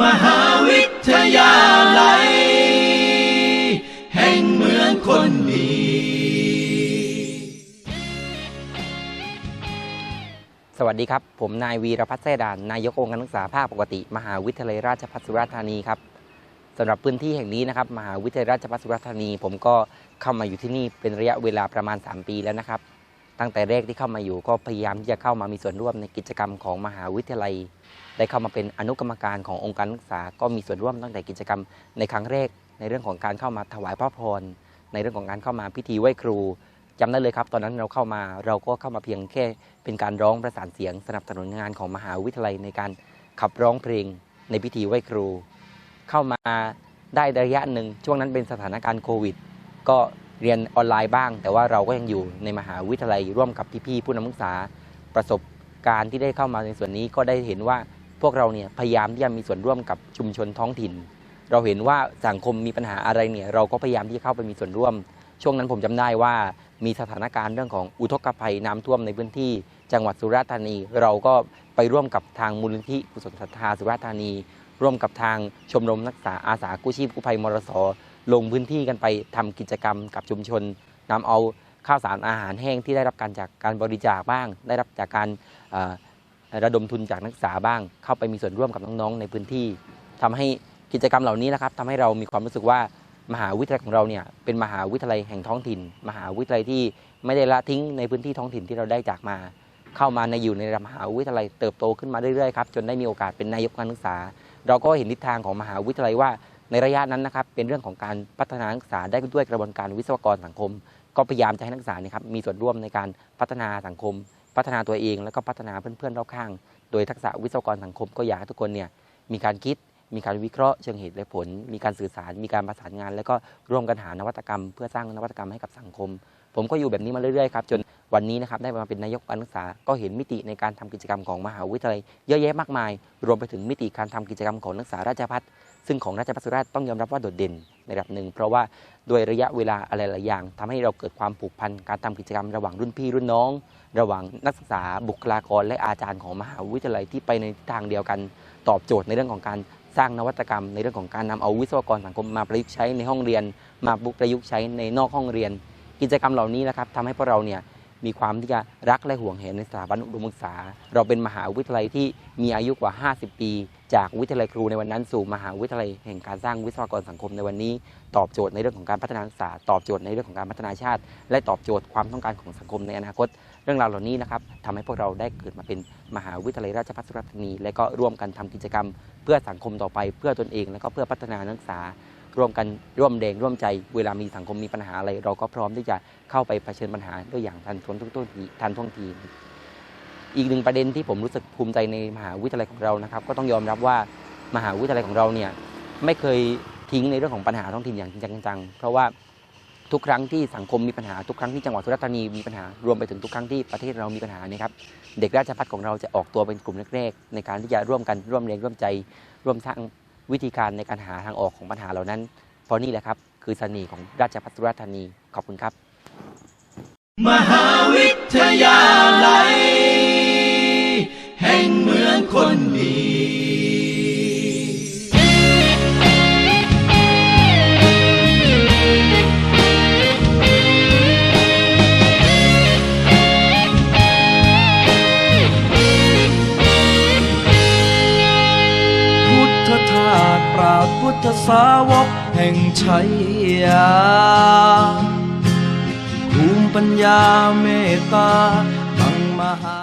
มหาวิทยาลัย แห่งเมืองคนดี สวัสดีครับ ผมนายวีรพัฒน์แซ่ดาน นายกองค์การศึกษาภาคปกติ มหาวิทยาลัยราชภัฏสุราษฎร์ธานีครับสำหรับพื้นที่แห่งนี้นะครับ มหาวิทยาลัยราชภัฏสุราษฎร์ธานี ผมก็เข้ามาอยู่ที่นี่เป็นระยะเวลาประมาณ 3 ปีแล้วนะครับ ตั้งแต่แรกที่เข้ามาอยู่ก็พยายามที่จะเข้ามามีส่วนร่วมในกิจกรรมของมหาวิทยาลัย ได้เข้ามาเป็นอนุกรรมการขององค์การศึกษา ก็มีส่วนร่วมตั้งแต่กิจกรรมในครั้งแรก ในเรื่องของการเข้ามาถวายพระพร ในเรื่องของการเข้ามาพิธีไหว้ครูจำได้เลยครับ ตอนนั้นเราเข้ามาเราก็เข้ามาเพียงแค่เป็นการร้องประสานเสียงสนับสนุนงานของมหาวิทยาลัยในการขับร้องเพลงในพิธีไหว้ครู เข้ามาได้ระยะหนึ่งช่วงนั้นเป็นสถานการณ์โควิด ก็ เรียนออนไลน์บ้าง แต่ว่าเราก็ยังอยู่ในมหาวิทยาลัยร่วมกับพี่ๆผู้นำศึกษาประสบการณ์ที่ได้เข้ามาในส่วนนี้ก็ได้เห็นว่าพวกเราเนี่ยพยายามที่จะมีส่วนร่วมกับชุมชนท้องถิ่น เราเห็นว่าสังคมมีปัญหาอะไรเนี่ยเราก็พยายามที่จะเข้าไปมีส่วนร่วม ช่วงนั้นผมจำได้ว่ามีสถานการณ์เรื่องของอุทกภัยน้ำท่วมในพื้นที่ จังหวัดสุราษฎร์ธานี เราก็ไปร่วมกับทางมูลนิธิกุศลศรัทธาสุราษฎร์ธานี ร่วมกับทางชมรมนักศึกษาอาสากู้ชีพกู้ภัยมรส ลงพื้นที่กันไปทำกิจกรรมกับชุมชนนำเอาข้าวสารอาหารแห้งที่ได้รับการจากการบริจาคบ้าง ได้รับจากการระดมทุนจากนักศึกษาบ้าง เข้าไปมีส่วนร่วมกับน้องๆในพื้นที่ทำให้กิจกรรมเหล่านี้นะครับทำให้เรามีความรู้สึกว่ามหาวิทยาลัยของเราเนี่ยเป็นมหาวิทยาลัยแห่งท้องถิ่น มหาวิทยาลัยที่ไม่ได้ละทิ้งในพื้นที่ท้องถิ่นที่เราได้จากมา เข้ามาในอยู่ในมหาวิทยาลัยเติบโตขึ้นมาเรื่อยๆครับจนได้มีโอกาสเป็นนายกการศึกษา เราก็เห็นทิศทางของมหาวิทยาลัยว่า ในระยะนั้นนะครับเป็นเรื่องของการพัฒนานักศึกษาได้ด้วยกระบวนการวิศวกรสังคม ก็พยายามจะให้นักศึกษาเนี่ยครับมีส่วนร่วมในการพัฒนาสังคม พัฒนาตัวเอง แล้วก็พัฒนาเพื่อนๆรอบข้าง โดยทักษะวิศวกรสังคม ก็อยากให้ทุกคนเนี่ยมีการคิดมีการวิเคราะห์เชิงเหตุและผล มีการสื่อสาร มีการประสานงาน แล้วก็ร่วมกันหานวัตกรรม เพื่อสร้างนวัตกรรมให้กับสังคม ผมก็อยู่แบบนี้มาเรื่อยๆครับจนวันนี้นะครับได้มาเป็นนายกการศึกษา ก็เห็นมิติในการทำกิจกรรมของมหาวิทยาลัยเยอะแยะมากมาย รวมไปถึงมิติการทำกิจกรรมของนักศึกษาราชภัฏซึ่งของราชภัฏสุราษฎร์ต้องยอมรับว่าโดดเด่นในระดับหนึ่ง เพราะว่าด้วยระยะเวลาอะไรหลายอย่างทำให้เราเกิดความผูกพันการทำกิจกรรม ระหว่างรุ่นพี่รุ่นน้อง ระหว่างนักศึกษาบุคลากรและอาจารย์ของมหาวิทยาลัยที่ไปในทิศทางเดียวกัน ตอบโจทย์ในเรื่องของการสร้างนวัตกรรม ในเรื่องของการนำเอาวิศวกรสังคมมาประยุกต์ใช้ในห้องเรียน มาประยุกต์ใช้ในนอกห้องเรียน กิจกรรมเหล่านี้นะครับทำให้พวกเราเนี่ยมีความที่จะรักและห่วงแหนในสถาบันอุดมศึกษา เราเป็นมหาวิทยาลัยที่มีอายุกว่า 50 ปี จากวิทยาลัยครูในวันนั้นสู่มหาวิทยาลัยแห่งการสร้างวิศวกรสังคมในวันนี้ ตอบโจทย์ในเรื่องของการพัฒนาศึกษา ตอบโจทย์ในเรื่องของการพัฒนาชาติ และตอบโจทย์ความต้องการของสังคมในอนาคต เรื่องราวเหล่านี้นะครับทำให้พวกเราได้เกิดมาเป็นมหาวิทยาลัยราชภัฏสุราษฎร์ธานีและก็ร่วมกันทำกิจกรรม เพื่อสังคมต่อไป เพื่อตนเอง และก็เพื่อพัฒนานักศึกษา ร่วมกันร่วมแรงร่วมใจเวลามีสังคมมีปัญหาอะไร เราก็พร้อมที่จะเข้าไปเผชิญปัญหาด้วยอย่างทันท่วนทุกต้นทีทันท่วงที อีกหนึ่งประเด็นที่ผมรู้สึกภูมิใจในมหาวิทยาลัยของเรานะครับ ก็ต้องยอมรับว่ามหาวิทยาลัยของเราเนี่ยไม่เคยทิ้งในเรื่องของปัญหาท้องถิ่นอย่างจริงจังเพราะว่าทุกครั้งที่สังคมมีปัญหาทุกครั้งที่จังหวัดสุราษฎร์ธานีมีปัญหารวมไปถึงทุกครั้งที่ประเทศเรามีปัญหานี่ครับเด็กราชภัฏของเราจะออกตัวเป็นกลุ่มแรกๆในการที่จะร่วมกันร่วมแรงร่วมใจ ร่วมสร้าง วิธีการในการหาทางออกของปัญหาเหล่านั้น เพราะนี่แหละครับ คือเสน่ห์ของราชพัฒนราษฎร์ธานี ขอบคุณครับ มหาวิทยาลัย ทสาวกแห่งชัยยาภูมิปัญญาเมตตาบังมหา